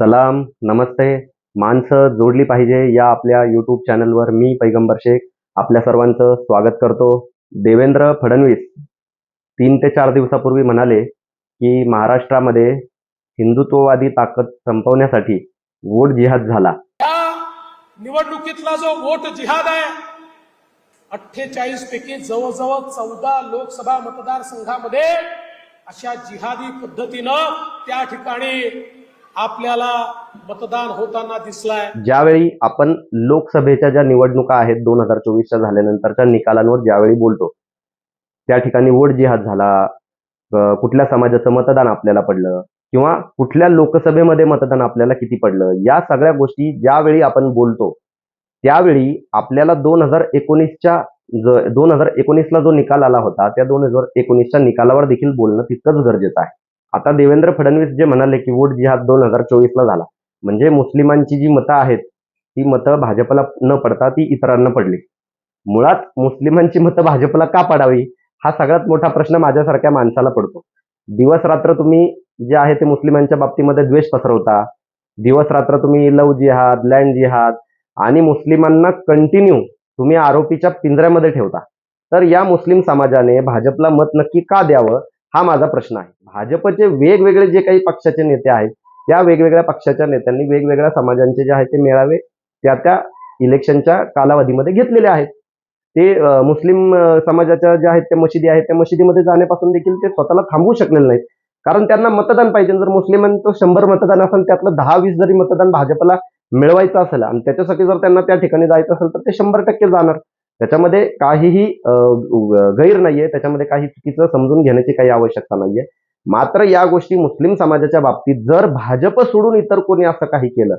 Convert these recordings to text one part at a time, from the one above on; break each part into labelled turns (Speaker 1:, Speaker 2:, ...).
Speaker 1: सलाम नमस्ते. माणसं जोडली पाहिजे या आपल्या यूट्यूब चॅनलवर मी पैगंबर शेख. आपल्या सर्वांचं स्वागत करतो. देवेंद्र फडणवीस तीन ते चार दिवसापूर्वी म्हणाले की महाराष्ट्रामध्ये हिंदुत्ववादी ताकद संपवण्यासाठी वोट जिहाद झाला.
Speaker 2: या निवडणुकीतला जो वोट जिहाद आहे अठ्ठेचाळीस पैकी जवळजवळ चौदा लोकसभा मतदारसंघामध्ये अशा जिहादी पद्धतीनं त्या ठिकाणी आपल्याला मतदान होताना दिसलाय.
Speaker 1: ज्यावेळी आपण लोकसभेच्या ज्या निवडणुका आहेत दोन हजार चोवीसच्या झाल्यानंतरच्या निकालांवर ज्यावेळी बोलतो त्या ठिकाणी वोट जिहाद झाला कुठल्या समाजाचं मतदान आपल्याला पडलं किंवा कुठल्या लोकसभेमध्ये मतदान आपल्याला किती पडलं या सगळ्या गोष्टी ज्यावेळी आपण बोलतो त्यावेळी आपल्याला दोन हजार एकोणीसच्या दोन हजार एकोणीसला जो निकाल आला होता त्या दोन हजार एकोणीसच्या निकालावर देखील बोलणं तितकंच गरजेचं आहे. आता देवेंद्र फडणवीस जे म्हणाले की वोट जिहाद दोन हजार चोवीसला झाला म्हणजे मुस्लिमांची जी मतं आहेत ती मतं भाजपला न पडता ती इतरांना पडली. मुळात मुस्लिमांची मतं भाजपला का पडावी हा सगळ्यात मोठा प्रश्न माझ्यासारख्या माणसाला पडतो. दिवस रात्र तुम्ही जे आहे ते मुस्लिमांच्या बाबतीमध्ये द्वेष पसरवता दिवस रात्र तुम्ही लव जिहाद लँड जिहाद आणि मुस्लिमांना कंटिन्यू तुम्ही आरोपीच्या पिंजऱ्यामध्ये ठेवता. तर या मुस्लिम समाजाने भाजपला मत नक्की का द्यावं हा माझा प्रश्न आहे. भाजपचे वेगवेगळे जे काही पक्षाचे नेते आहेत त्या वेगवेगळ्या पक्षाच्या नेत्यांनी वेगवेगळ्या समाजांचे जे आहेत ते मेळावे त्या त्या इलेक्शनच्या कालावधीमध्ये घेतलेले आहेत. ते मुस्लिम समाजाच्या ज्या आहेत त्या मशिदी आहेत त्या मशिदीमध्ये जाण्यापासून देखील ते स्वतःला थांबवू शकलेले नाहीत. कारण त्यांना मतदान पाहिजे. जर मुस्लिमांचं शंभर मतदान असेल त्यातलं दहा वीस जरी मतदान भाजपला मिळवायचं असेल आणि त्याच्यासाठी जर त्यांना त्या ठिकाणी जायचं असेल तर ते शंभर टक्के जाणार. त्याच्यामध्ये काहीही गैर नाहीये. त्याच्यामध्ये काही चुकीचं समजून घेण्याची काही आवश्यकता नाहीये. मात्र या गोष्टी मुस्लिम समाजाच्या बाबतीत जर भाजप सोडून इतर कोणी असं काही केलं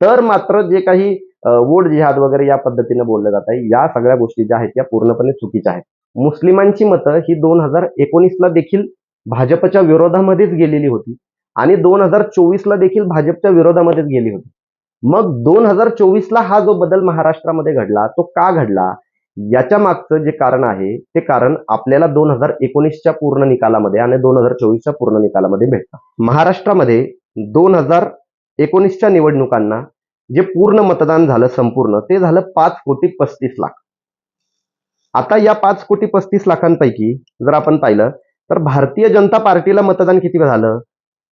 Speaker 1: तर मात्र जे काही वोट जिहाद वगैरे या पद्धतीने बोललं जात आहे या सगळ्या गोष्टी ज्या आहेत त्या पूर्णपणे चुकीच्या आहेत. मुस्लिमांची मतं ही दोन हजार एकोणीसला देखील भाजपच्या विरोधामध्येच गेलेली होती आणि दोन हजार चोवीसला देखील भाजपच्या विरोधामध्येच गेली होती. मग दोन हजार चोवीसला हा जो बदल महाराष्ट्रामध्ये घडला तो का घडला? याच्या मागचं जे कारण आहे ते कारण आपल्याला दोन हजार एकोणीसच्या पूर्ण निकालामध्ये आणि दोन हजार चोवीसच्या पूर्ण निकालामध्ये भेटतं. महाराष्ट्रामध्ये दोन हजार एकोणीसच्या निवडणुकांना जे पूर्ण मतदान झालं संपूर्ण ते झालं पाच कोटी पस्तीस लाख. आता या पाच कोटी पस्तीस लाखांपैकी जर आपण पाहिलं तर भारतीय जनता पार्टीला मतदान किती झालं?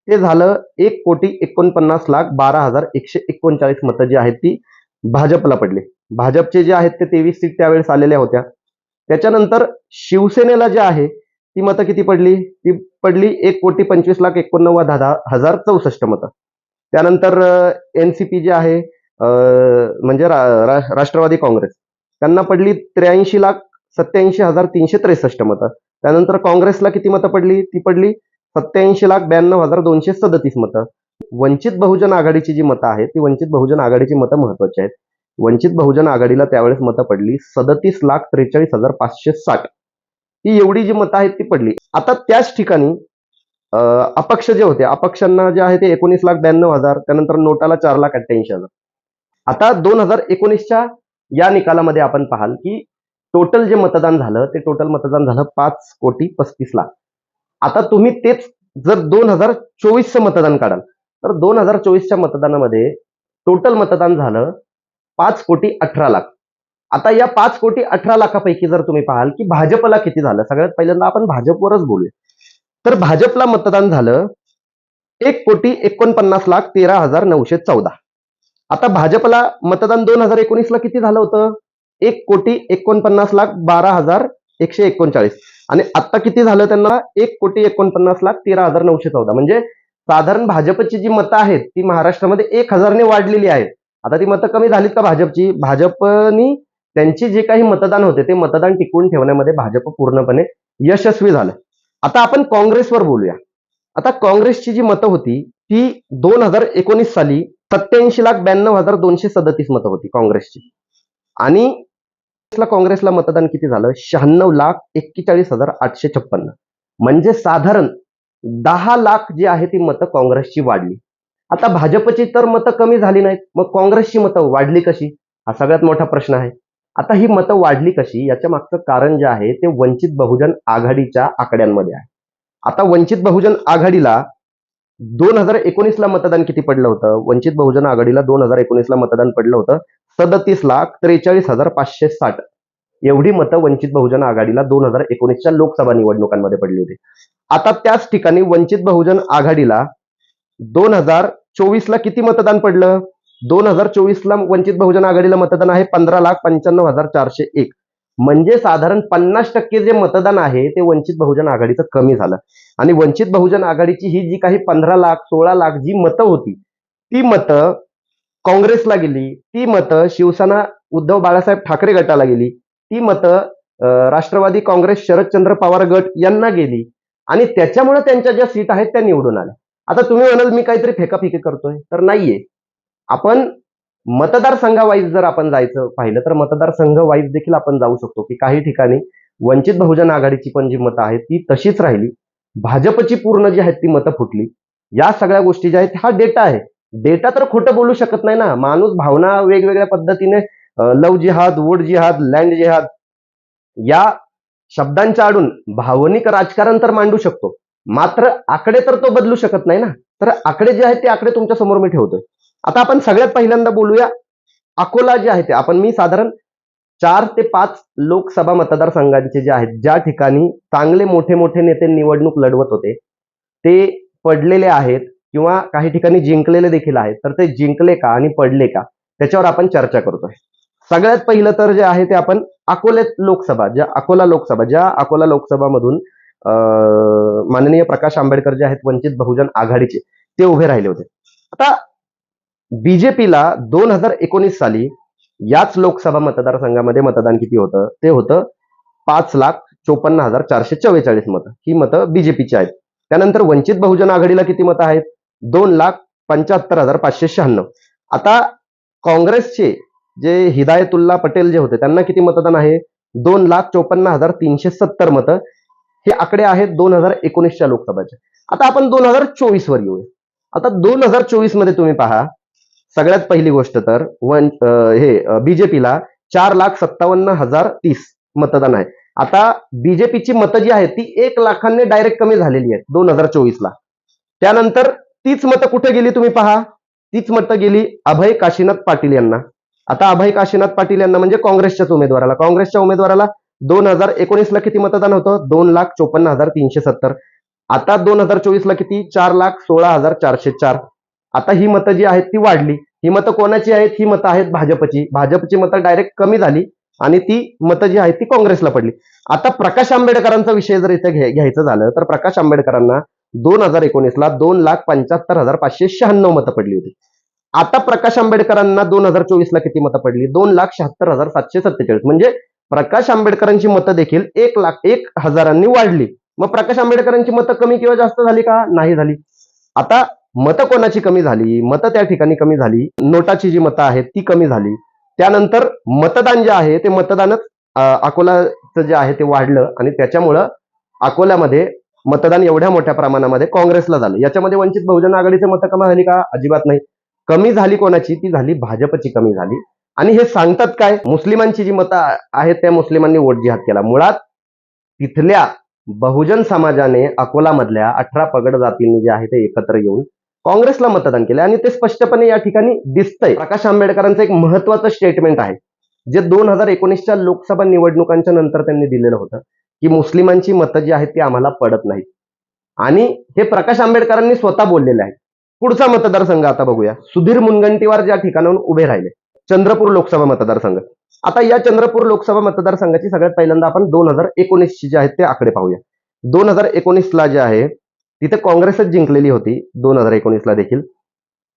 Speaker 1: ते झालं एक कोटी एकोणपन्नास लाख बारा हजार एकशे एकोणचाळीस मतं जी आहेत ती भाजपला पडली. भाजपचे जे आहेत ते तेवीस सीट त्यावेळेस आलेल्या होत्या. त्याच्यानंतर शिवसेनेला जे आहे ती मतं किती पडली? ती पडली एक कोटी पंचवीस लाख एकोणनव्वद हजा- हजार चौसष्ट मतं. त्यानंतर एन सी पी जे आहे म्हणजे रा- रा- राष्ट्रवादी काँग्रेस त्यांना पडली त्र्याऐंशी लाख सत्याऐंशी हजार तीनशे त्रेसष्ट मतं. त्यानंतर काँग्रेसला किती मतं पडली? ती पडली सत्याऐंशी लाख ब्याण्णव हजार दोनशे सदतीस मतं. वंचित बहुजन आघाडीची जी मतं आहेत ती वंचित बहुजन आघाडीची मतं महत्वाची आहेत. वंचित बहुजन आघाडीला त्यावेळेस मतं पडली सदतीस लाख त्रेचाळीस हजार पाचशे साठ. ही एवढी जी मतं आहेत ती पडली. आता त्याच ठिकाणी अपक्ष जे होते अपक्षांना जे आहे ते एकोणीस लाख ब्याण्णव हजार त्यानंतर नोटाला चार लाख अठ्ठ्याऐंशी हजार. आता दोन हजार एकोणीसच्या या निकालामध्ये आपण पाहाल की टोटल जे मतदान झालं ते टोटल मतदान झालं पाच कोटी पस्तीस लाख. आता तुम्ही तेच जर दोन हजार चोवीसचं मतदान काढाल तर दोन हजार चोवीसच्या मतदानामध्ये टोटल मतदान झालं पाच कोटी अठरा लाख. आता या पाच कोटी अठरा लाखापैकी जर तुम्ही पाहाल की भाजपला किती झालं? सगळ्यात पहिल्यांदा आपण भाजपवरच बोलूया. तर भाजपला मतदान झालं एक कोटी एकोणपन्नास लाख तेरा हजार नऊशे चौदा. आता भाजपला मतदान दोन हजार एकोणीसला किती झालं होतं? एक कोटी एकोणपन्नास लाख बारा हजार एकशे एकोणचाळीस. आणि आता किती झालं त्यांना? एक कोटी एकोणपन्नास लाख तेरा हजार नऊशे चौदा. म्हणजे साधारण भाजपची जी मतं आहेत ती महाराष्ट्रामध्ये एक हजारने वाढलेली आहेत. आता ती मतं कमी झालीत का भाजपची? भाजपनी त्यांची जे काही मतदान होते ते मतदान टिकवून ठेवण्यामध्ये भाजप पूर्णपणे यशस्वी झालं आता आपण काँग्रेसवर बोलूया. आता काँग्रेसची जी मतं होती ती दोन हजार एकोणीस साली सत्याऐंशी लाख ब्याण्णव हजार दोनशे सदतीस मतं होती काँग्रेसची. आणि काँग्रेसला मतदान किती झालं? शहाण्णव लाख एक्केचाळीस हजार आठशे छप्पन्न. म्हणजे साधारण दहा लाख जी आहे ती मतं काँग्रेसची वाढली. आता भाजपची तर मतं कमी झाली नाहीत मग काँग्रेसची मतं वाढली कशी? हा सगळ्यात मोठा प्रश्न आहे. आता ही मतं वाढली कशी? याच्या मागचं कारण जे आहे ते वंचित बहुजन आघाडीच्या आकड्यांमध्ये आहे. आता वंचित बहुजन आघाडीला दोन हजार एकोणीसला मतदान किती पडलं होतं? वंचित बहुजन आघाडीला दोन हजार एकोणीसला मतदान पडलं होतं सदतीस लाख त्रेचाळीस हजार पाचशे साठ. एवढी मतं वंचित बहुजन आघाडीला दोन हजार एकोणीसच्या लोकसभा निवडणुकांमध्ये पडली होती. आता त्याच ठिकाणी वंचित बहुजन आघाडीला दोन हजार चोवीसला किती मतदान पडलं? दोन हजार चोवीसला वंचित बहुजन आघाडीला मतदान आहे पंधरा लाख पंच्याण्णव हजार चारशे एक. म्हणजे साधारण पन्नास टक्के जे मतदान आहे ते वंचित बहुजन आघाडीचं कमी झालं. आणि वंचित बहुजन आघाडीची ही जी काही पंधरा लाख सोळा लाख जी मतं होती ती मतं काँग्रेसला गेली ती मतं शिवसेना उद्धव बाळासाहेब ठाकरे गटाला गेली ती मतं राष्ट्रवादी काँग्रेस शरदचंद्र पवार गट यांना गेली. आणि त्याच्यामुळे त्यांच्या ज्या सीट आहेत त्या निवडून आल्या. आता तुम्ही म्हणाल मी काहीतरी फेकाफेकी करतोय. तर नाहीये. आपण मतदारसंघावाईज जर आपण जायचं पाहिलं तर मतदारसंघ वाईज देखील आपण जाऊ शकतो की काही ठिकाणी वंचित बहुजन आघाडीची पण जी मतं आहेत ती तशीच राहिली. भाजपची पूर्ण जी आहेत ती मतं फुटली. या सगळ्या गोष्टी ज्या आहेत हा डेटा आहे. डेटा तर खोटं बोलू शकत नाही ना. माणूस भावना वेगवेगळ्या पद्धतीने लव जिहाद वोट जिहाद लँड जिहाद या शब्दांच्या आडून भावनिक राजकारण तर मांडू शकतो. मात्र आकडे तर तो बदलू शकत नाही ना. तर आकडे जे आहेत ते आकडे तुमच्यासमोर मी ठेवतोय. आता आपण सगळ्यात पहिल्यांदा बोलूया अकोला जे आहे ते. आपण मी साधारण चार ते पाच लोकसभा मतदारसंघांचे जे आहेत ज्या ठिकाणी चांगले मोठे मोठे नेते निवडणूक लढवत होते ते पडलेले आहेत किंवा काही ठिकाणी जिंकलेले देखील आहेत तर ते जिंकले का आणि पडले का त्याच्यावर आपण चर्चा करतोय. सगळ्यात पहिलं तर जे आहे ते आपण अकोले लोकसभा ज्या अकोला लोकसभा ज्या अकोला लोकसभामधून अं, माननीय प्रकाश आंबेडकर जे आहेत वंचित बहुजन आघाडीचे ते उभे राहिले होते. आता बीजेपीला दोन हजार एकोणीस साली याच लोकसभा मतदारसंघामध्ये मतदान किती होतं? ते होतं पाच लाख चोपन्न हजार चारशे चव्वेचाळीस मतं. ही मतं बीजेपीची आहेत. त्यानंतर वंचित बहुजन आघाडीला किती मतं आहेत? दोन लाख पंच्याहत्तर हजार पाचशे शहाण्णव. आता काँग्रेसचे जे हिदायतुल्ला पटेल जे होते त्यांना किती मतदान आहे? दोन लाख चोपन्न हजार तीनशे सत्तर मतं. हे आकडे आहेत दोन हजार एकोणीसच्या लोकसभाचे. आता आपण दोन हजार चोवीस वर येऊया. आता दोन हजार चोवीसमध्ये तुम्ही पहा सगळ्यात पहिली गोष्ट तर वन हे बीजेपीला चार लाख सत्तावन्न हजार तीस मतदान आहे. आता बीजेपीची मतं जी आहेत ती एक लाखांनी डायरेक्ट कमी झालेली आहेत दोन हजार चोवीसला. त्यानंतर तीच मतं कुठे गेली तुम्ही पहा? तीच मतं गेली अभय काशीनाथ पाटील यांना. आता अभय काशीनाथ पाटील यांना म्हणजे काँग्रेसच्याच उमेदवाराला. काँग्रेसच्या उमेदवाराला दोन हजार एकोणीसला किती मतदान होतं? दोन लाख चोपन्न हजार तीनशे सत्तर. आता दोन हजार चोवीसला किती? चार लाख सोळा हजार चारशे चार. आता ही मतं जी आहेत ती वाढली. ही मतं कोणाची आहेत? ही मतं आहेत भाजपची. भाजपची मतं डायरेक्ट कमी झाली आणि ती मतं जी आहेत ती काँग्रेसला पडली. आता प्रकाश आंबेडकरांचा विषय जर इथे घ्या- घ्यायचं झालं तर प्रकाश आंबेडकरांना दोन हजार एकोणीसला दोन लाख पंच्याहत्तर हजार पाचशे शहाण्णव मतं पडली होती. आता प्रकाश आंबेडकरांना दोन हजार चोवीसला किती मतं पडली? दोन लाख शहात्तर हजार सातशे सत्तेचाळीस. म्हणजे प्रकाश आंबेडकरांची मतं देखील एक लाख एक हजारांनी वाढली. मग प्रकाश आंबेडकरांची मतं कमी किंवा जास्त झाली का? नाही झाली. आता मतं कोणाची कमी झाली? मतं त्या ठिकाणी कमी झाली. नोटाची जी मतं आहेत ती कमी झाली. त्यानंतर मतदान जे आहे ते मतदानच अकोलाचं जे आहे ते वाढलं आणि त्याच्यामुळं अकोल्यामध्ये मतदान एवढ्या मोठ्या प्रमाणामध्ये काँग्रेसला झालं. याच्यामध्ये वंचित बहुजन आघाडीचे मतं कमी झाली का? अजिबात नाही. कमी झाली कोणाची? ती झाली भाजपची कमी झाली. आणि हे सांगतात काय? मुस्लिमांची जी मतं आहेत त्या मुस्लिमांनी वोट जिहाद केला. मुळात तिथल्या बहुजन समाजाने अकोलामधल्या अठरा पगड जातींनी जे आहे ते एकत्र येऊन काँग्रेसला मतदान केलं आणि ते स्पष्टपणे या ठिकाणी दिसतंय. प्रकाश आंबेडकरांचं एक महत्वाचं स्टेटमेंट आहे जे दोन हजार एकोणीसच्या लोकसभा निवडणुकांच्या नंतर त्यांनी दिलेलं होतं की मुस्लिमांची मतं जी आहेत ती आम्हाला पडत नाहीत. आणि हे प्रकाश आंबेडकरांनी स्वतः बोललेले आहे. पुढचा मतदारसंघ आता बघूया. सुधीर मुनगंटीवार ज्या ठिकाणाहून उभे राहिले चंद्रपूर लोकसभा मतदारसंघ. आता या चंद्रपूर लोकसभा मतदारसंघाची सगळ्यात पहिल्यांदा आपण दोन हजार एकोणीसची जे आहेत ते आकडे पाहूया. दोन हजार एकोणीसला जे आहे तिथे काँग्रेसच जिंकलेली होती दोन हजार एकोणीसला देखील.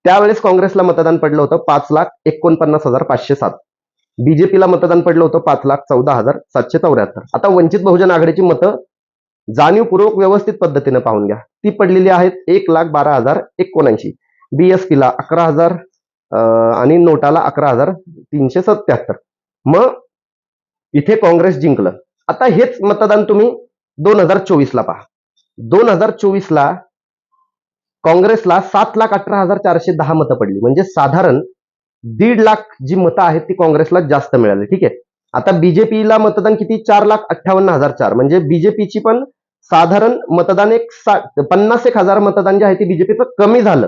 Speaker 1: त्यावेळेस काँग्रेसला मतदान पडलं होतं पाच लाख एकोणपन्नास हजार पाचशे सात. बीजेपीला मतदान पडलं होतं पाच लाख चौदा हजार सातशे चौऱ्याहत्तर. आता वंचित बहुजन आघाडीची मतं जाणीवपूर्वक व्यवस्थित पद्धतीने पाहून घ्या. ती पडलेली आहेत एक लाख बारा हजार एकोणऐंशी. बीएसपीला अकरा हजार आणि नोटाला अकरा हजार तीनशे सत्याहत्तर मग इथे काँग्रेस जिंकलं. आता हेच मतदान तुम्ही दोन हजार चोवीसला पहा. दोन हजार चोवीसला काँग्रेसला सात लाख अठरा हजार चारशे दहा मतं पडली. म्हणजे साधारण दीड लाख जी मतं आहेत ती काँग्रेसला जास्त मिळाली. ठीक आहे? आता बीजेपीला मतदान किती? चार लाख अठ्ठावन्न हजार चार. म्हणजे बीजेपीची पण साधारण मतदान एक सा- पन्नास एक हजार मतदान जे आहे ते बीजेपीचं कमी झालं.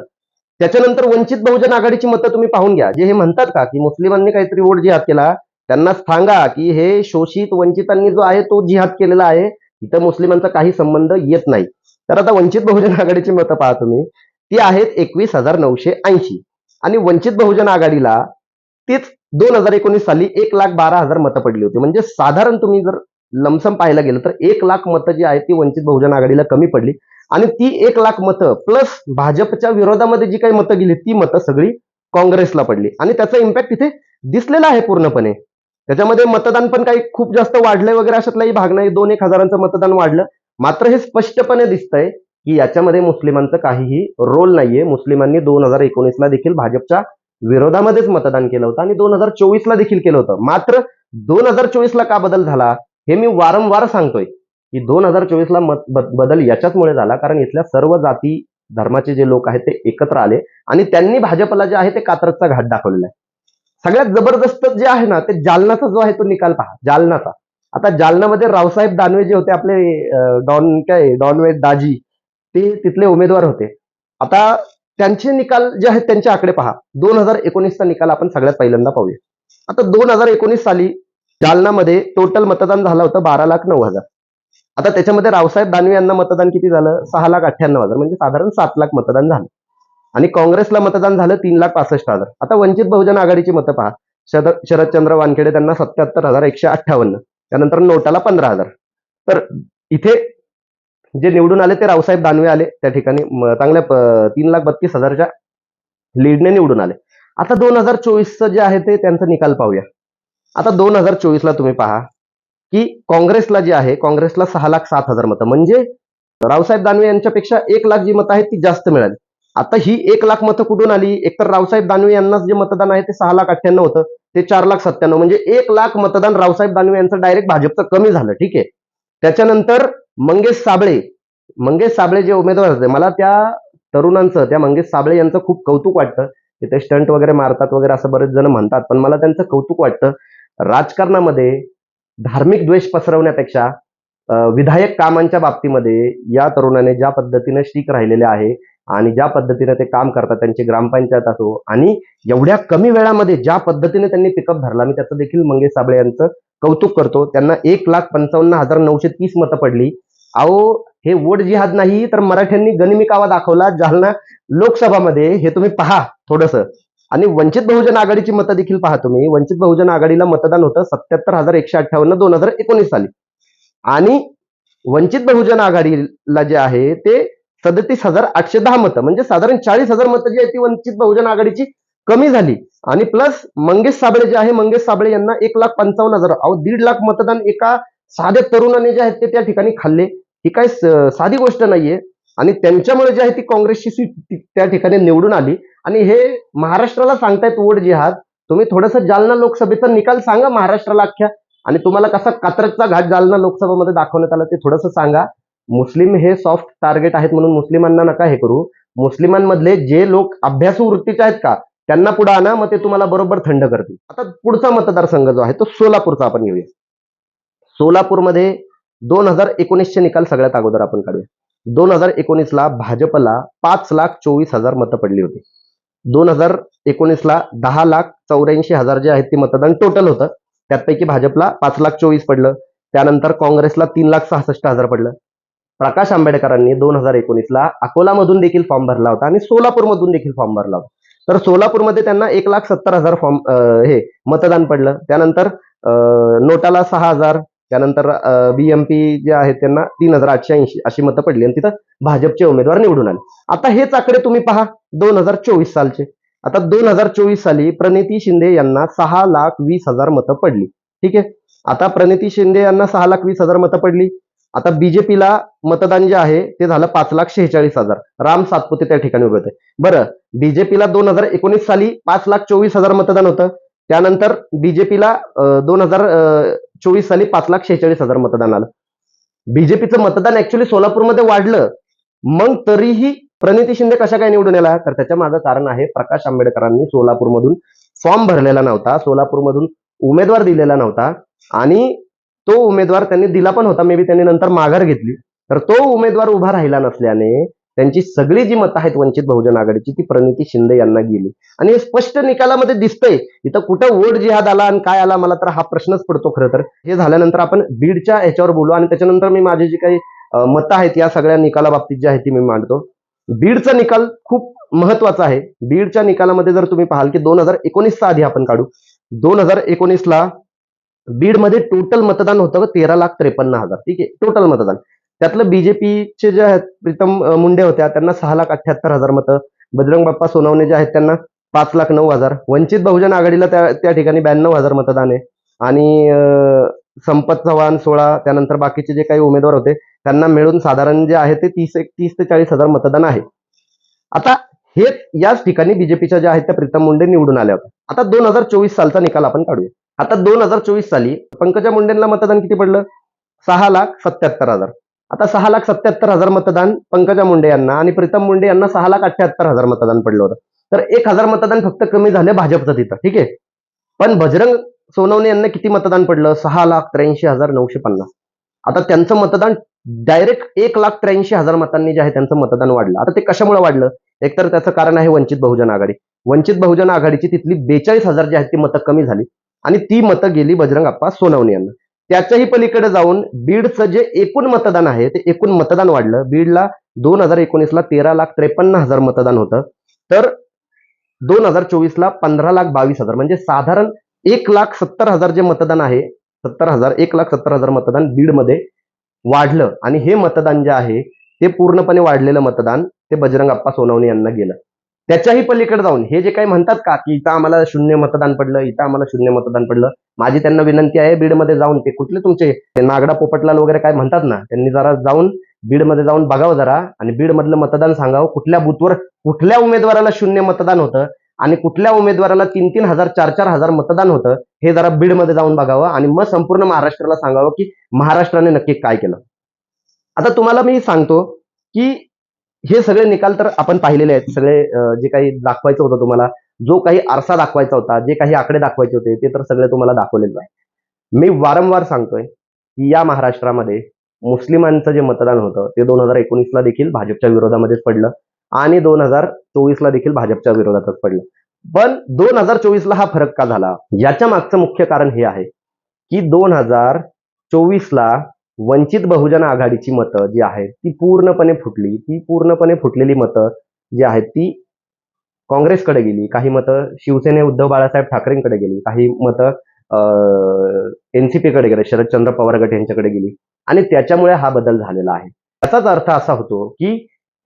Speaker 1: त्याच्यानंतर वंचित बहुजन आघाडीची मतं तुम्ही पाहून घ्या. जे हे म्हणतात का की मुस्लिमांनी काहीतरी वोट जिहाद केला त्यांना सांगा की हे शोषित वंचितांनी जो आहे तो जिहाद केलेला आहे इथं मुस्लिमांचा काही संबंध येत नाही. तर आता वंचित बहुजन आघाडीची मतं पाहा तुम्ही. ती आहेत एकवीस हजार नऊशे ऐंशी. आणि वंचित बहुजन आघाडीला तीच दोन हजार एकोणीस साली एक लाख बारा हजार मतं पडली होती. म्हणजे साधारण तुम्ही जर लमसम पाहायला गेलं तर एक लाख मतं जी आहेत ती वंचित बहुजन आघाडीला कमी पडली. आणि ती एक लाख मतं प्लस भाजपच्या विरोधामध्ये जी काही मतं गेली ती मतं सगळी काँग्रेसला पडली. आणि त्याचा इम्पॅक्ट इथे दिसलेला आहे पूर्णपणे. त्याच्यामध्ये मतदान पण काही खूप जास्त वाढलंय वगैरे अशातलाही भाग नाही. दोन एक हजारांचं मतदान वाढलं. मात्र हे स्पष्टपणे दिसतंय की याच्यामध्ये मुस्लिमांचं काहीही रोल नाहीये. मुस्लिमांनी दोन हजार एकोणीसला देखील भाजपच्या विरोधामध्येच मतदान केलं होतं आणि दोन हजार चोवीसला देखील केलं होतं. मात्र दोन हजार चोवीसला का बदल झाला? हे मी वारंवार सांगतोय की दोन हजार चोवीसला बदल याच्याचमुळे झाला. कारण इथल्या सर्व जाती धर्माचे जे लोक आहेत ते एकत्र आले आणि त्यांनी भाजपला जे आहे ते कात्रजचा घाट दाखवलेला आहे. सगळ्यात जबरदस्त जे आहे ना ते जालनाचा जो आहे तो निकाल पहा. जालनाचा. आता जालनामध्ये रावसाहेब दानवे जे होते आपले डॉन काय डॉनवे दाजी ते तिथले उमेदवार होते. आता त्यांचे निकाल जे आहेत त्यांचे आकडे पहा. दोन हजार एकोणीसचा निकाल आपण सगळ्यात पहिल्यांदा पाहूया. आता दोन हजार एकोणीस साली जालनामध्ये टोटल मतदान झालं होतं बारा लाख नऊ हजार. आता त्याच्यामध्ये रावसाहेब दानवे यांना मतदान किती झालं? सहा लाख अठ्ठ्याण्णव हजार म्हणजे साधारण सात लाख मतदान झालं. आणि काँग्रेसला मतदान झालं तीन लाख पासष्ट हजार. आता वंचित बहुजन आघाडीची मतं पहा. शरद शरदचंद्र वानखेडे त्यांना सत्याहत्तर हजार एकशे अठ्ठावन्न. त्यानंतर नोटाला पंधरा हजार. तर इथे जे निवडून आले ते रावसाहेब दानवे आले. त्या ठिकाणी चांगल्या तीन लाख बत्तीस हजारच्या लीडने निवडून आले. आता दोन हजार चोवीसचं जे आहे ते त्यांचा निकाल पाहूया. आता दोन हजार चोवीसला तुम्ही पहा की काँग्रेसला जे आहे काँग्रेसला सहा लाख सात हजार मतं. म्हणजे रावसाहेब दानवे यांच्यापेक्षा एक लाख जी मतं आहेत ती जास्त मिळाली. आता ही एक लाख मतं कुठून आली? एकतर रावसाहेब दानवे यांना जे मतदान आहे ते सहा लाख अठ्ठ्याण्णव होतं ते चार लाख सत्त्याण्णव. म्हणजे एक लाख मतदान रावसाहेब दानवे यांचं डायरेक्ट भाजपचं कमी झालं ठीक आहे? त्याच्यानंतर मंगेश साबळे मंगेश साबळे जे उमेदवार होते मला त्या तरुणांचं त्या मंगेश साबळे यांचं खूप कौतुक वाटतं. की ते स्टंट वगैरे मारतात वगैरे असं बरेच जण म्हणतात पण मला त्यांचं कौतुक वाटतं राजकारणामध्ये धार्मिक द्वेष पसरवण्यापेक्षा विधायक कामांच्या बाबतीमध्ये या तरुणाने ज्या पद्धतीने शीख राहिलेले आहे आणि ज्या पद्धतीने ते काम करतात त्यांची ग्रामपंचायत असो आणि एवढ्या कमी वेळामध्ये ज्या पद्धतीने त्यांनी पिकअप धरला मी त्याचं देखील मंगेश साबळे यांचं कौतुक करतो. त्यांना एक लाख पंचावन्न हजार नऊशे तीस मतं पडली. अहो हे वोट जिहाद नाही तर मराठ्यांनी गनिमी कावा दाखवला जालना लोकसभामध्ये. हे तुम्ही पहा थोडस. आणि वंचित बहुजन आघाडीची मतं देखील पहा तुम्ही. वंचित बहुजन आघाडीला मतदान होतं सत्याहत्तर हजार एकशे अठ्ठावन्न दोन हजार एकोणीस साली. आणि वंचित बहुजन आघाडीला जे आहे ते सदतीस हजार आठशे दहा मतं म्हणजे साधारण चाळीस हजार मतं जी आहेत ती वंचित बहुजन आघाडीची कमी झाली. आणि प्लस मंगेश साबळे जे आहे मंगेश साबळे यांना एक लाख पंचावन्न हजार अहो दीड लाख मतदान एका साध्या तरुणाने जे आहेत ते त्या ठिकाणी खाल्ले. ही काय साधी गोष्ट नाहीये. आणि त्यांच्यामुळे जे आहे ती काँग्रेसची सीट त्या ठिकाणी निवडून आली. आणि हे महाराष्ट्राला सांगतायत वोट जिहाद तुम्ही थोडंसं जालना लोकसभेचा निकाल सांगा महाराष्ट्राला अख्ख्या. आणि तुम्हाला कसा कात्रचा घाट जालना लोकसभामध्ये दाखवण्यात आला ते थोडंसं सांगा. मुस्लिम हे सॉफ्ट टार्गेट आहेत म्हणून मुस्लिमांना नका हे करू. मुस्लिमांमधले जे लोक अभ्यासू वृत्तीचे आहेत का त्यांना पुढे आणा मग ते तुम्हाला बरोबर थंड करतील. आता पुढचा मतदारसंघ जो आहे तो सोलापूरचा आपण घेऊया. सोलापूरमध्ये दोन हजार एकोणीसचे निकाल सगळ्यात अगोदर आपण काढूया. दोन हजार एकोणीसला भाजपला पाच लाख चोवीस हजार मतं पडली होती. दोन हजार एकोणीसला दहा लाख चौऱ्याऐंशी हजार जे आहेत ते मतदान टोटल होतं. त्यापैकी भाजपला पाच लाख चोवीस पडलं. त्यानंतर काँग्रेसला तीन लाख सहासष्ट हजार पडलं. प्रकाश आंबेडकरांनी दोन हजार एकोणीसला अकोलामधून देखील फॉर्म भरला होता आणि सोलापूरमधून देखील फॉर्म भरला होता. तर सोलापूरमध्ये त्यांना एक लाख सत्तर हजार फॉर्म हे मतदान पडलं. त्यानंतर नोटाला सहा हजार त्यानंतर बीएमपी जे आहेत त्यांना तीन हजार आठशे ऐंशी अशी मतं पडली आणि तिथं भाजपचे उमेदवार निवडून आले. आता हेच आकडे तुम्ही पहा दोन हजार चोवीस सालचे. आता दोन हजार चोवीस साली प्रणिती शिंदे यांना सहा लाख वीस हजार मतं पडली. ठीक आहे? आता प्रणिती शिंदे यांना सहा लाख वीस हजार मतं पडली. आता बीजेपीला मतदान जे आहे ते झालं पाच लाख शेहेचाळीस हजार. राम सातपुते त्या ठिकाणी उभे होते. बरं बीजेपीला दोन हजार एकोणीस साली पाच लाख चोवीस हजार मतदान होतं. त्यानंतर बीजेपीला दोन हजार चोवीस साली पाच लाख शेहेचाळीस हजार मतदान आलं. बीजेपीचं मतदान ऍक्च्युली सोलापूरमध्ये वाढलं. मग तरीही प्रणिती शिंदे कशा काय निवडून आला तर त्याच्या माझं कारण आहे प्रकाश आंबेडकरांनी सोलापूरमधून फॉर्म भरलेला नव्हता सोलापूरमधून उमेदवार दिलेला नव्हता आणि तो उमेदवार त्यांनी दिला पण होता मे बी त्यांनी नंतर माघार घेतली. तर तो उमेदवार उभा राहिला नसल्याने त्यांची सगळी जी मतं आहेत वंचित बहुजन आघाडीची ती प्रणिती शिंदे यांना गेली. आणि हे स्पष्ट निकालामध्ये दिसतंय इथं कुठं वोट जिहाद आला आणि काय आला मला तर हा प्रश्नच पडतो खरं तर. हे झाल्यानंतर आपण बीडच्या ह्याच्यावर बोलू आणि त्याच्यानंतर मी माझी जी काही मतं आहेत या सगळ्या निकालाबाबतीत जी आहे ती मी मांडतो. बीडचा निकाल खूप महत्त्वाचा आहे. बीडच्या निकालामध्ये जर तुम्ही पाहाल की दोन हजार एकोणीसचा आधी आपण काढू. दोन हजार एकोणीसला बीडमध्ये टोटल मतदान होतं तेरा लाख त्रेपन्न हजार. ठीक आहे? टोटल मतदान. त्यातलं बीजेपीचे जे आहेत प्रीतम मुंडे होत्या त्यांना सहा लाख अठ्ठ्याहत्तर हजार मतं. बजरंग बाप्पा सोनवणे जे आहेत त्यांना पाच लाख नऊ हजार. वंचित बहुजन आघाडीला त्या त्या ठिकाणी ब्याण्णव हजार मतदान आहे. आणि संपत चव्हाण सोळा त्यानंतर बाकीचे जे काही उमेदवार होते त्यांना मिळून साधारण जे आहे ते तीस एक तीस ते चाळीस हजार मतदान आहे. आता हे याच ठिकाणी बीजेपीच्या ज्या आहेत त्या प्रीतम मुंडे निवडून आल्या होत्या. आता दोन हजार चोवीस सालचा निकाल आपण काढूया. आता दोन हजार चोवीस साली पंकजा मुंडेंना मतदान किती पडलं? सहा लाख सत्याहत्तर हजार. आता सहा लाख सत्याहत्तर हजार मतदान पंकजा मुंडे यांना आणि प्रीतम मुंडे यांना सहा लाख अठ्याहत्तर हजार मतदान पडलं होतं. तर एक हजार मतदान फक्त कमी झालं भाजपचं तिथं ठीक आहे? पण बजरंग सोनवणे यांना किती मतदान पडलं? सहा लाख त्र्याऐंशी हजार नऊशे पन्नास. आता त्यांचं मतदान डायरेक्ट एक लाख त्र्याऐंशी हजार मतांनी जे आहे त्यांचं मतदान वाढलं. आता ते कशामुळे वाढलं? एकतर त्याचं कारण आहे वंचित बहुजन आघाडी. वंचित बहुजन आघाडीची तिथली बेचाळीस हजार जी आहेत ती मतं कमी झाली आणि ती मतं गेली बजरंग आप्पा सोनवणे यांना. त्याच्याही पलीकडे जाऊन बीडचं जे एकूण मतदान आहे ते एकूण मतदान वाढलं. बीडला दोन हजार एकोणीसला तेरा लाख त्रेपन्न हजार मतदान होतं. तर दोन हजार चोवीसला पंधरा लाख बावीस हजार. म्हणजे साधारण एक लाख सत्तर हजार जे मतदान आहे सत्तर हजार एक लाख सत्तर हजार मतदान बीडमध्ये वाढलं. आणि हे मतदान जे आहे ते पूर्णपणे वाढलेलं मतदान ते बजरंग अप्पा सोनवणे यांना गेलं. त्याच्याही पलीकडे जाऊन हे जे काही म्हणतात का की इथं आम्हाला शून्य मतदान पडलं इथं आम्हाला शून्य मतदान पडलं माझी त्यांना विनंती आहे बीडमध्ये जाऊन ते कुठले तुमचे नागडा पोपटलाल वगैरे काय म्हणतात ना त्यांनी जरा जाऊन बीडमध्ये जाऊन बघावं जरा आणि बीडमधलं मतदान सांगावं. कुठल्या बूथवर कुठल्या उमेदवाराला शून्य मतदान होतं आणि कुठल्या उमेदवाराला तीन तीन हजार चार चार हजार मतदान होतं हे जरा बीडमध्ये जाऊन बघावं आणि मग संपूर्ण महाराष्ट्राला सांगावं की महाराष्ट्राने नक्की काय केलं. आता तुम्हाला मी सांगतो की हे सगळे निकाल तर आपण पाहिलेले आहेत. सगळे जे काही दाखवायचं होतं तुम्हाला जो काही आरसा दाखवायचा होता जे काही आकडे दाखवायचे होते ते तर सगळे तुम्हाला दाखवलेलं आहे. मी वारंवार सांगतोय की या महाराष्ट्रामध्ये मुस्लिमांचं जे मतदान होतं ते दोन हजार एकोणीसला देखील भाजपच्या विरोधामध्येच पडलं आणि दोन हजार चोवीसला देखील भाजपच्या विरोधातच पडलं. पण दोन हजार चोवीसला हा फरक का झाला? याच्या मागचं मुख्य कारण हे आहे की दोन हजार चोवीसला वंचित बहुजन आघाडीची मतं जी आहेत ती पूर्णपणे फुटली. ती पूर्णपणे फुटलेली मतं जी आहेत ती काँग्रेसकडे गेली. काही मतं शिवसेने उद्धव बाळासाहेब ठाकरेंकडे गेली. काही मतं एनसीपीकडे गेले. शरदचंद्र पवार गट यांच्याकडे गेली. आणि त्याच्यामुळे हा बदल झालेला आहे. याचाच अर्थ असा होतो की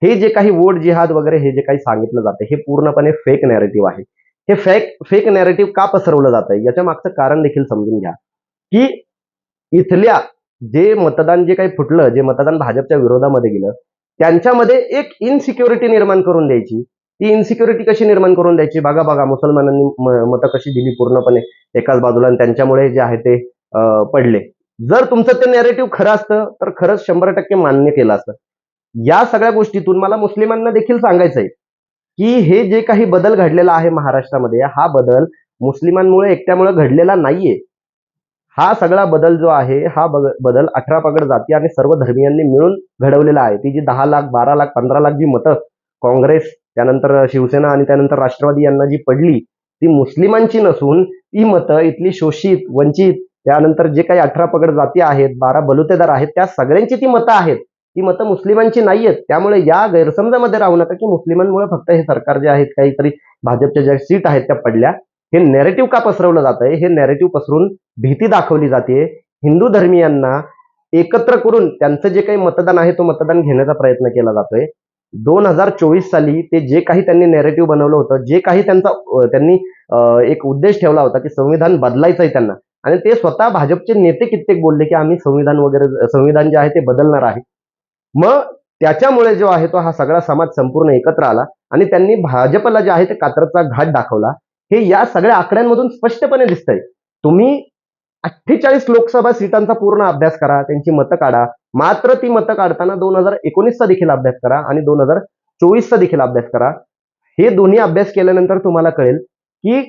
Speaker 1: हे जे काही वोट जिहाद वगैरे हे जे काही सांगितलं जातं हे पूर्णपणे फेक नॅरेटिव्ह आहे. हे फेक फेक नॅरेटिव्ह का पसरवलं जात आहे याच्या मागचं कारण देखील समजून घ्या. की इथल्या जे मतदान जे काही फुटलं जे मतदान भाजपच्या विरोधामध्ये गेलं त्यांच्यामध्ये एक इनसिक्युरिटी निर्माण करून द्यायची. ती इन्सिक्युरिटी कशी निर्माण करून द्यायची? बघा बघा मुसलमानांनी म- मतं कशी दिली पूर्णपणे एकाच बाजूला आणि त्यांच्यामुळे जे आहे ते अं, पडले. जर तुमचं ते नेरेटिव्ह खरं असतं तर खरंच शंभर टक्के मान्य केलं असतं. या सगळ्या गोष्टीतून मला मुस्लिमांना देखील सांगायचं आहे की हे जे काही बदल घडलेला आहे महाराष्ट्रामध्ये हा बदल मुस्लिमांमुळे एकट्यामुळे घडलेला नाहीये. हा सगळा बदल जो आहे हा बग- बदल अठरा पगड जाती आणि सर्व धर्मियांनी मिळून घडवलेला आहे. ती जी दहा लाख बारा लाख पंधरा लाख जी मतं काँग्रेस त्यानंतर शिवसेना आणि त्यानंतर राष्ट्रवादी यांना जी पडली ती मुस्लिमांची नसून ती मतं इथली शोषित वंचित त्यानंतर जे काही अठरा पगड जाती आहेत बारा बलुतेदार आहेत त्या सगळ्यांची ती मतं आहेत. ती मतं मुस्लिमांची नाही आहेत त्यामुळे या गैरसमजामध्ये राहू नका की मुस्लिमांमुळे फक्त हे सरकार जे आहेत काहीतरी भाजपच्या ज्या सीट आहेत त्या पडल्या. हे नॅरेटिव्ह का पसरवलं जात आहे हे नॅरेटिव्ह पसरून भीती दाखवली जाते हिंदू धर्मियांना एकत्र करून त्यांचं जे काही मतदान आहे तो मतदान घेण्याचा प्रयत्न केला जातोय. दोन हजार चोवीस साली ते जे काही त्यांनी नॅरेटिव्ह बनवलं होतं जे काही त्यांचा त्यांनी एक उद्देश ठेवला होता की संविधान बदलायचं आहे त्यांना. आणि ते स्वतः भाजपचे नेते कित्येक बोलले की आम्ही संविधान वगैरे संविधान जे आहे ते बदलणार आहे. मग त्याच्यामुळे जो आहे तो हा सगळा समाज संपूर्ण एकत्र आला आणि त्यांनी भाजपला जे आहे ते कात्रचा घाट दाखवला. हे या सगळ्या आकड्यांमधून स्पष्टपणे दिसतंय. तुम्ही अठ्ठेचाळीस लोकसभा सीटांचा पूर्ण अभ्यास करा त्यांची मतं काढा. मात्र ती मतं काढताना दोन हजार एकोणीसचा देखील अभ्यास करा आणि दोन हजार चोवीसचा देखील अभ्यास करा. हे दोन्ही अभ्यास केल्यानंतर तुम्हाला कळेल की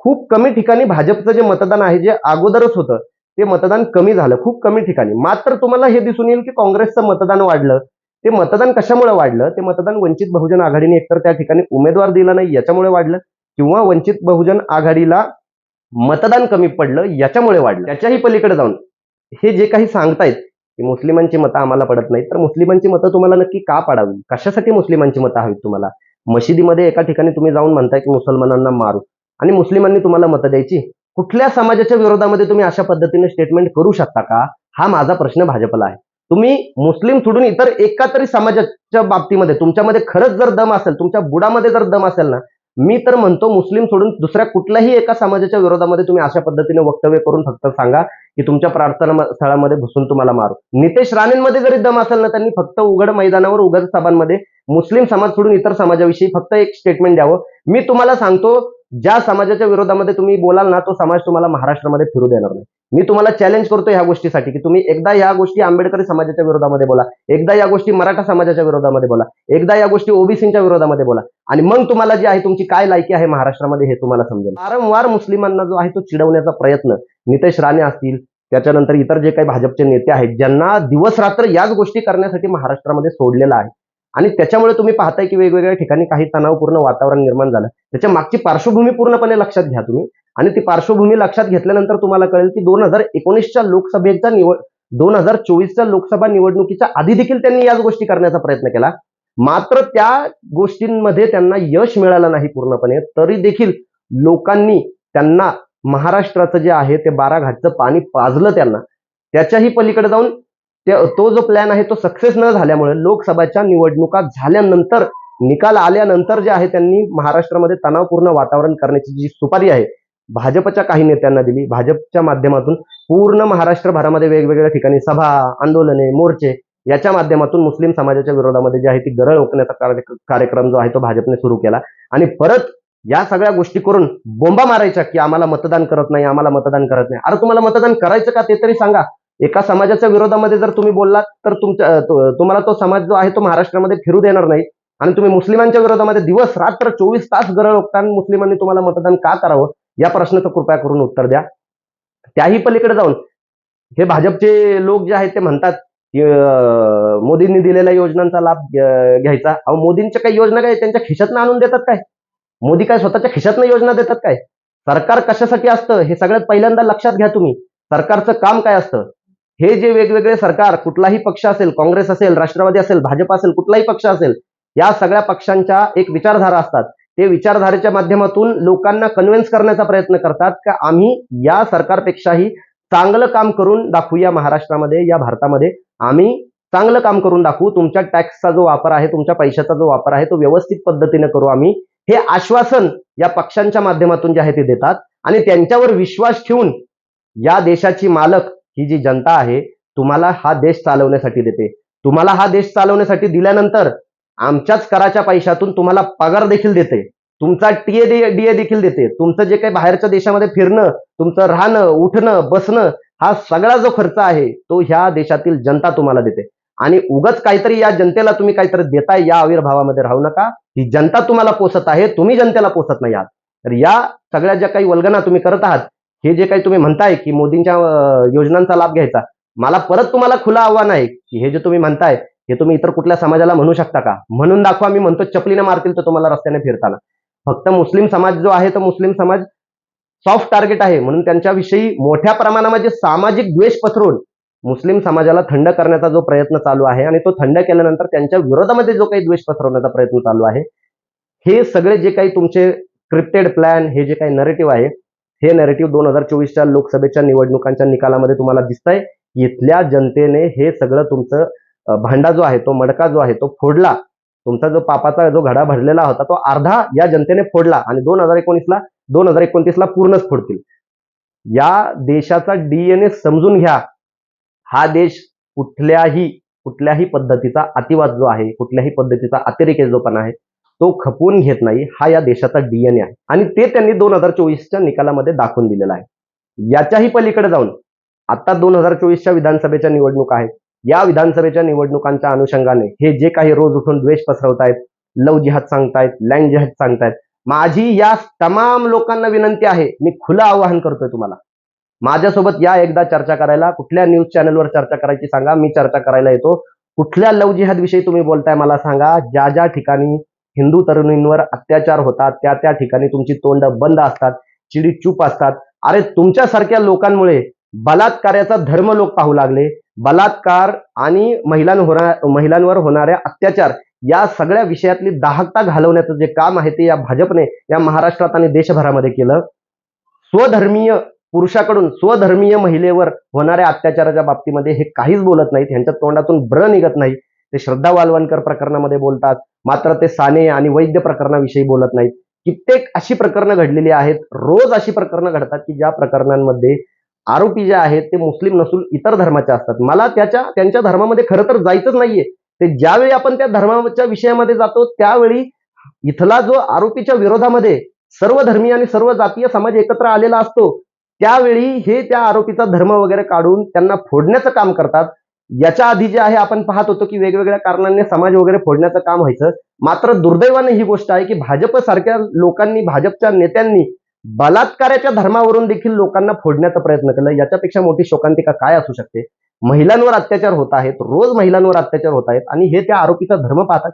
Speaker 1: खूप कमी ठिकाणी भाजपचं जे मतदान आहे जे अगोदरच होतं ते मतदान कमी झालं खूप कमी ठिकाणी. मात्र तुम्हाला हे दिसून येईल की काँग्रेसचं मतदान वाढलं. ते मतदान कशामुळे वाढलं? ते मतदान वंचित बहुजन आघाडीने एकतर त्या ठिकाणी उमेदवार दिला नाही याच्यामुळे वाढलं. किंवा वंचित बहुजन आघाडीला मतदान कमी पडलं याच्यामुळे वाढलं. त्याच्याही पलीकडे जाऊन हे जे काही सांगतायत की मुस्लिमांची मतं आम्हाला पडत नाहीत तर मुस्लिमांची मतं तुम्हाला नक्की का पाडावी? कशासाठी मुस्लिमांची मतं हवीत तुम्हाला? मशिदीमध्ये एका ठिकाणी तुम्ही जाऊन म्हणताय की मुसलमानांना मारू आणि मुस्लिमांनी तुम्हाला मतं द्यायची? कुठल्या समाजाच्या विरोधामध्ये तुम्ही अशा पद्धतीने स्टेटमेंट करू शकता का? हा माझा प्रश्न भाजपला आहे. तुम्ही मुस्लिम सोडून इतर एका तरी समाजाच्या बाबतीमध्ये तुमच्यामध्ये खरंच जर दम असेल तुमच्या बुडामध्ये जर दम असेल ना मी तर म्हणतो मुस्लिम सोडून दुसऱ्या कुठल्याही एका समाजाच्या विरोधामध्ये तुम्ही अशा पद्धतीने वक्तव्य करून फक्त सांगा की तुमच्या प्रार्थना स्थळामध्ये घुसून तुम्हाला मारू. नितेश राणेंमध्ये जरी दम असेल ना त्यांनी फक्त उघड मैदानावर उघड सभांमध्ये मुस्लिम समाज सोडून इतर समाजाविषयी फक्त एक स्टेटमेंट द्यावं. मी तुम्हाला सांगतो ज्या समाजाच्या विरोधामध्ये तुम्ही बोलाल ना तो समाज तुम्हाला महाराष्ट्रामध्ये फिरू देणार नाही. मी तुम्हाला चॅलेंज करतो ह्या गोष्टीसाठी की तुम्ही एकदा या गोष्टी आंबेडकरी समाजाच्या विरोधामध्ये बोला एकदा या गोष्टी मराठा समाजाच्या विरोधामध्ये बोला एकदा या गोष्टी ओबीसीच्या विरोधामध्ये बोला आणि मग तुम्हाला जी आहे तुमची काय लायकी आहे महाराष्ट्रामध्ये हे तुम्हाला समजेल. वारंवार मुस्लिमांना जो आहे तो चिडवण्याचा प्रयत्न नितेश राणे असतील त्याच्यानंतर इतर जे काही भाजपचे नेते आहेत ज्यांना दिवस रात्र याच गोष्टी करण्यासाठी महाराष्ट्रामध्ये सोडलेला आहे. आणि त्याच्यामुळे तुम्ही पाहताय की वेगवेगळ्या ठिकाणी काही तणावपूर्ण वातावरण निर्माण झालं. त्याच्या मागची पार्श्वभूमी पूर्णपणे लक्षात घ्या तुम्ही. आणि ती पार्श्वभूमी लक्षात घेतल्यानंतर तुम्हाला कळेल की दोन हजार एकोणीसच्या लोकसभेच्या निवड दोन हजार चोवीसच्या लोकसभा निवडणुकीच्या आधी देखील त्यांनी याच गोष्टी करण्याचा प्रयत्न केला. मात्र त्या गोष्टींमध्ये त्यांना यश मिळालं नाही पूर्णपणे तरी देखील लोकांनी त्यांना महाराष्ट्राचं जे आहे ते बारा घाटचं पाणी पाजलं त्यांना. त्याच्याही पलीकडे जाऊन ते- तो जो प्लॅन आहे तो सक्सेस न झाल्यामुळे लोकसभाच्या निवडणुका झाल्यानंतर निकाल आल्यानंतर जे आहे त्यांनी महाराष्ट्रामध्ये तणावपूर्ण वातावरण करण्याची जी सुपारी आहे भाजपच्या काही नेत्यांना दिली. भाजपच्या माध्यमातून पूर्ण महाराष्ट्रभरामध्ये वेगवेगळ्या ठिकाणी सभा आंदोलने मोर्चे याच्या माध्यमातून मुस्लिम समाजाच्या विरोधामध्ये जे आहे ती गरळ ओकण्याचा कार्य- कार्यक्रम जो आहे तो भाजपने सुरू केला. आणि परत या सगळ्या गोष्टी करून बोंबा मारायच्या की आम्हाला मतदान करत नाही आम्हाला मतदान करत नाही. अरे तुम्हाला मतदान करायचं का ते तरी सांगा. एका समाजाच्या विरोधामध्ये जर तुम्ही बोललात तर तुमच्या तुम्हाला तो समाज जो आहे तो महाराष्ट्रामध्ये फिरू देणार नाही. आणि तुम्ही मुस्लिमांच्या विरोधामध्ये दिवस रात्र चोवीस तास गरळ ओकताना मुस्लिमांनी तुम्हाला मतदान का करावं या प्रश्नाचं कृपया करून उत्तर द्या. त्याही पलीकडे जाऊन हे भाजपचे लोक जे आहेत ते म्हणतात की मोदींनी दिलेल्या योजनांचा लाभ घ्यायचा. अहो मोदींच्या काही योजना काय त्यांच्या खिशातनं आणून देतात काय? मोदी काय स्वतःच्या खिशातनं योजना देतात काय? सरकार कशासाठी असतं? हे सगळ्यात पहिल्यांदा लक्षात घ्या तुम्ही. सरकारचं काम काय असतं? हे जे वेगवेगळे सरकार कुठलाही पक्ष असेल काँग्रेस असेल राष्ट्रवादी असेल भाजप असेल कुठलाही पक्ष असेल या सगळ्या पक्षांच्या एक विचारधारा असतात. ते विचारधारेच्या माध्यमातून लोकांना कन्व्हिन्स करण्याचा प्रयत्न करतात का आम्ही या सरकारपेक्षाही चांगलं काम करून दाखवूया महाराष्ट्रामध्ये या भारतामध्ये. आम्ही चांगलं काम करून दाखवू. तुमच्या टॅक्सचा जो वापर आहे तुमच्या पैशाचा जो वापर आहे तो व्यवस्थित पद्धतीने करू आम्ही. हे आश्वासन या पक्षांच्या माध्यमातून जे आहे ते देतात. आणि त्यांच्यावर विश्वास ठेवून या देशाची मालक ही जी जनता आहे तुम्हाला हा देश चालवण्यासाठी देते. तुम्हाला हा देश चालवण्यासाठी दिल्यानंतर आमच्याच कराच्या पैशातून तुम्हाला पगार देखील देते. तुमचा टीए डीए देखील देते. तुमचं जे काही बाहेरच्या देशामध्ये फिरणं तुमचं राहणं उठणं बसणं हा सगळा जो खर्च आहे तो ह्या देशातील जनता तुम्हाला देते. आणि उगच काहीतरी या जनतेला तुम्ही काहीतरी देताय या आविर्भावामध्ये राहू नका. ही जनता तुम्हाला पोसत आहे तुम्ही जनतेला पोसत नाही आहात. तर या सगळ्या ज्या काही वल्गना तुम्ही करत आहात हे जे काही तुम्ही म्हणताय की मोदींच्या योजनांचा लाभ घ्यायचा मला परत तुम्हाला खुलं आव्हान आहे की हे जे तुम्ही म्हणताय हे तुम्ही इतर कुठल्या समाजाला म्हणू शकता का? म्हणून दाखवा मी म्हणतो चपलीने मारतील तर तुम्हाला रस्त्याने फिरताना. फक्त मुस्लिम समाज जो आहे तो मुस्लिम समाज सॉफ्ट टार्गेट आहे. म्हणून त्यांच्याविषयी मोठ्या प्रमाणामध्ये सामाजिक द्वेष पसरून मुस्लिम समाजाला थंड करण्याचा जो प्रयत्न चालू आहे आणि तो थंड केल्यानंतर त्यांच्या विरोधामध्ये जो काही द्वेष पसरवण्याचा प्रयत्न चालू आहे हे सगळे जे काही तुमचे क्रिप्टेड प्लॅन हे जे काही नरेटिव्ह आहे हे नरेटिव्ह दोन हजार चोवीसच्या लोकसभेच्या निवडणुकांच्या निकालामध्ये तुम्हाला दिसतंय. इथल्या जनतेने हे सगळं तुमचं भांडा जो आहे तो मडका जो आहे तो फोडला. तुमचा जो पापाचा जो घडा भरलेला होता तो अर्धा या जनतेने फोडला आणि दोन हजार एकोणीसला दोन हजार एकोणतीसला पूर्णच फोडतील. या देशाचा डीएनए समजून घ्या. हा देश कुठल्याही कुठल्याही पद्धतीचा अतिवाद जो आहे कुठल्याही पद्धतीचा अतिरेकेजोपणा आहे तो खपवून घेत नाही हा या देशाचा डीएनए आहे. आणि ते त्यांनी दोन हजार चोवीसच्या निकालामध्ये दाखवून दिलेला आहे. याच्याही पलीकडे जाऊन आता दोन हजार चोवीसच्या विधानसभेच्या निवडणुका आहेत. या विधानसभेच्या निवडणुकांच्या अनुषंगाने हे जे काही रोज उठून द्वेष पसरवतायत लव जिहाद सांगतायत लँड जिहाद सांगतायत माझी या तमाम लोकांना विनंती आहे मी खुलं आवाहन करतोय तुम्हाला. माझ्यासोबत या एकदा चर्चा करायला कुठल्या न्यूज चॅनलवर चर्चा करायची सांगा मी चर्चा करायला येतो. कुठल्या लव जिहाद विषयी तुम्ही बोलताय मला सांगा ज्या ज्या ठिकाणी हिंदू तरुणींवर अत्याचार होतात त्या त्या ठिकाणी तुमची तोंड बंद असतात चिडी चूप असतात. अरे तुमच्यासारख्या लोकांमुळे बलात्काराचा धर्म लोक पाहू लागले. बलात्कार आणि महिलांवर महिलांवर होणाऱ्या अत्याचार या सगळ्या विषयातली दाहकता घालवण्याचं जे काम आहे ते या भाजपने या महाराष्ट्रात आणि देशभरामध्ये केलं. स्वधर्मीय पुरुषाकडून स्वधर्मीय महिलेवर होणाऱ्या अत्याचाराच्या बाबतीमध्ये हे काहीच बोलत नाहीत. ह्यांच्या तोंडातून ब्र निघत नाही. ते श्रद्धा वालवणकर प्रकरणामध्ये बोलतात. मात्र ते साने आणि वैद्य प्रकरणाविषयी बोलत नाहीत. कित्येक अशी प्रकरणं घडलेली आहेत रोज अशी प्रकरणं घडतात की ज्या प्रकरणांमध्ये आरोपी जे आहेत ते मुस्लिम नसून इतर धर्माचे असतात. मला त्याच्या त्यांच्या धर्मामध्ये खरं तर जायचंच नाहीये. ते ज्यावेळी आपण त्या धर्माच्या विषयामध्ये जातो त्यावेळी इथला जो आरोपीच्या विरोधामध्ये सर्व धर्मीय आणि सर्व जातीय समाज एकत्र आलेला असतो त्यावेळी हे त्या आरोपीचा धर्म वगैरे काढून त्यांना फोडण्याचं काम करतात. याच्या आधी जे आहे आपण पाहत होतो की वेगवेगळ्या कारणांनी समाज वगैरे फोडण्याचं काम व्हायचं. मात्र दुर्दैवाने ही गोष्ट आहे की भाजप सारख्या लोकांनी भाजपच्या नेत्यांनी बलात्काराच्या धर्मावरून देखील लोकांना फोडण्याचा प्रयत्न केला. याच्यापेक्षा मोठी शोकांतिका काय असू शकते? महिलांवर अत्याचार होत आहेत. रोज महिलांवर अत्याचार होत आहेत. आणि हे त्या आरोपीचा धर्म पाहतात.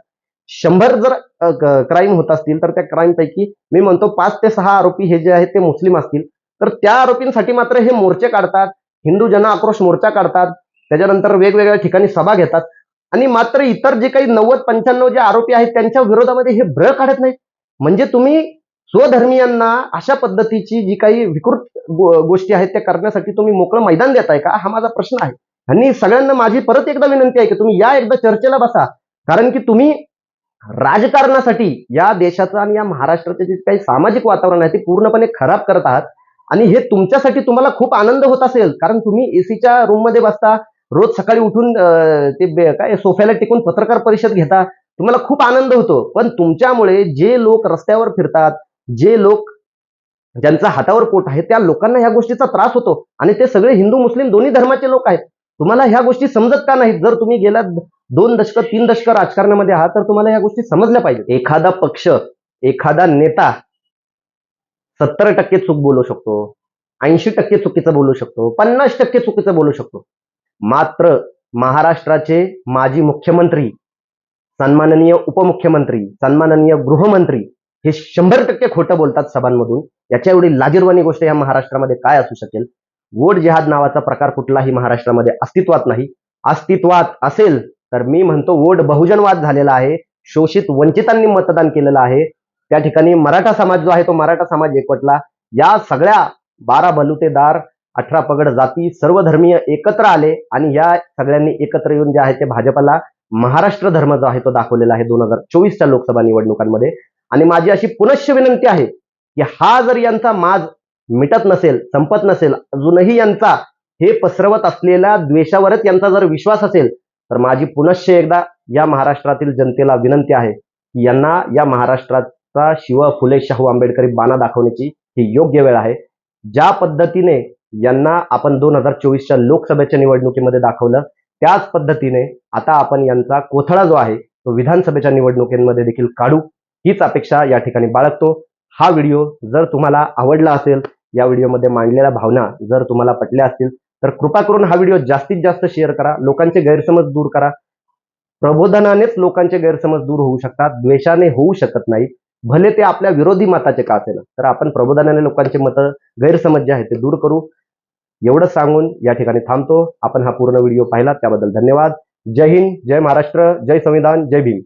Speaker 1: शंभर जर क्राईम होत असतील तर त्या क्राईमपैकी मी म्हणतो पाच ते सहा आरोपी हे जे आहेत ते मुस्लिम असतील. तर त्या आरोपींसाठी मात्र हे मोर्चे काढतात. हिंदू जन आक्रोश मोर्चा काढतात. त्याच्यानंतर वेगवेगळ्या ठिकाणी सभा घेतात. आणि मात्र इतर जे काही नव्वद पंच्याण्णव जे आरोपी आहेत त्यांच्या विरोधामध्ये हे ब्र काढत नाहीत. म्हणजे तुम्ही स्वधर्मीयांना अशा पद्धतीची जी काही विकृत गोष्टी आहेत त्या करण्यासाठी तुम्ही मोकळं मैदान देताय का? हा माझा प्रश्न आहे. आणि सगळ्यांना माझी परत एकदा विनंती आहे की तुम्ही या एकदा चर्चेला बसा. कारण की तुम्ही राजकारणासाठी या देशाचं आणि या महाराष्ट्राचं जे काही सामाजिक वातावरण आहे ते पूर्णपणे खराब करत आहात. आणि हे तुमच्यासाठी तुम्हाला खूप आनंद होत असेल. कारण तुम्ही एसीच्या रूममध्ये बसता रोज सकाळी उठून ते काय सोफ्याला टिकून पत्रकार परिषद घेता तुम्हाला खूप आनंद होतो. पण तुमच्यामुळे जे लोक रस्त्यावर फिरतात जे लोक ज्यांचा हातावर पोट आहे त्या लोकांना ह्या गोष्टीचा त्रास होतो. आणि ते सगळे हिंदू मुस्लिम दोन्ही धर्माचे लोक आहेत. तुम्हाला ह्या गोष्टी समजत का नाहीत? जर तुम्ही गेल्या दोन दशक तीन दशक राजकारणामध्ये आहात तर तुम्हाला ह्या गोष्टी समजल्या पाहिजे एखादा पक्ष एखादा नेता सत्तर टक्के चूक बोलू शकतो ऐंशी टक्के चुकीचं बोलू शकतो पन्नास टक्के चुकीचं बोलू शकतो. मात्र महाराष्ट्राचे माजी मुख्यमंत्री सन्माननीय उपमुख्यमंत्री सन्माननीय गृहमंत्री हे शंभर टक्के खोटं बोलतात सभांमधून. याच्या एवढी लाजीरवाणी गोष्ट या महाराष्ट्रामध्ये काय असू शकेल? वोट जिहाद नावाचा प्रकार कुठलाही महाराष्ट्रामध्ये अस्तित्वात नाही. अस्तित्वात असेल तर मी म्हणतो वोट बहुजनवाद झालेला आहे. शोषित वंचितांनी मतदान केलेलं आहे. त्या ठिकाणी मराठा समाज जो आहे तो मराठा समाज एकवटला. या सगळ्या बारा बलुतेदार अठरा पगड जाती सर्व धर्मीय एकत्र आले आणि या सगळ्यांनी एकत्र येऊन जे आहे ते भाजपला महाराष्ट्र धर्म जो आहे तो दाखवलेला आहे दोन हजार चोवीसच्या लोकसभा निवडणुकांमध्ये. आणि माझी अशी पुनश्च विनंती आहे की हा जर यांचा माज मिटत नसेल संपत नसेल अजूनही यांचा हे पसरवत असलेल्या द्वेषावरच यांचा जर विश्वास असेल तर माझी पुनश्च एकदा या महाराष्ट्रातील जनतेला विनंती आहे की यांना या महाराष्ट्राचा शिव फुले शाहू आंबेडकरी बाणा दाखवण्याची ही योग्य वेळ आहे. ज्या पद्धतीने यांना आपण दोन हजार चोवीसच्या लोकसभेच्या निवडणुकीमध्ये दाखवलं. त्याच पद्धतीने आता आपण यांचा कोथळा जो आहे तो विधानसभेच्या निवडणुकीमध्ये देखील काढू. हीच अपेक्षा या ठिकाणी बाळगतो. हा व्हिडिओ जर तुम्हाला आवडला असेल या व्हिडिओमध्ये मांडलेल्या भावना जर तुम्हाला पटल्या असतील तर कृपा करून हा व्हिडिओ जास्तीत जास्त शेअर करा लोकांचे गैरसमज दूर करा. प्रबोधनानेच लोकांचे गैरसमज दूर होऊ शकतात द्वेषाने होऊ शकत नाही भले ते आपल्या विरोधी मताचे का असेल तर आपण प्रबोधनाने लोकांचे मतं गैरसमज जे आहेत ते दूर करू. एवढं सांगून या ठिकाणी थांबतो. आपण हा पूर्ण व्हिडिओ पाहिला त्याबद्दल धन्यवाद. जय हिंद जय महाराष्ट्र जय संविधान जय भीम.